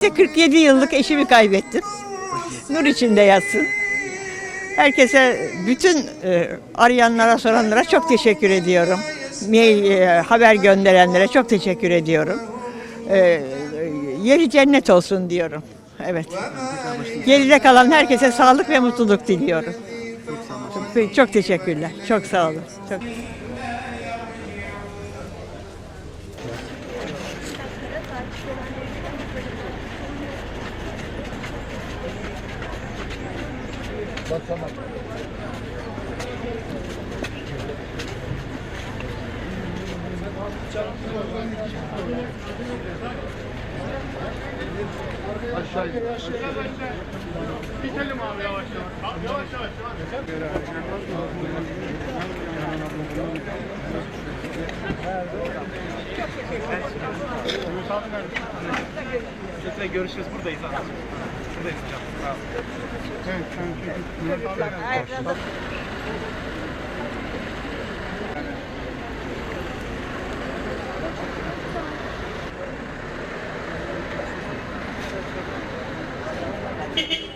47 yıllık eşimi kaybettim. Nur içinde yatsın. Herkese, bütün e, arayanlara, soranlara çok teşekkür ediyorum. Mail, e, haber gönderenlere çok teşekkür ediyorum. E, yeri cennet olsun diyorum. Evet. Geride kalan herkese sağlık ve mutluluk diliyorum. Çok, çok teşekkürler. Çok sağ olun. Çok... Bitelim abi yavaş yavaş. Yavaş yavaş yavaş. Sizinle görüşürüz. Buradayız abi. Buradayız hocam. Sağ olun. Mehmet abi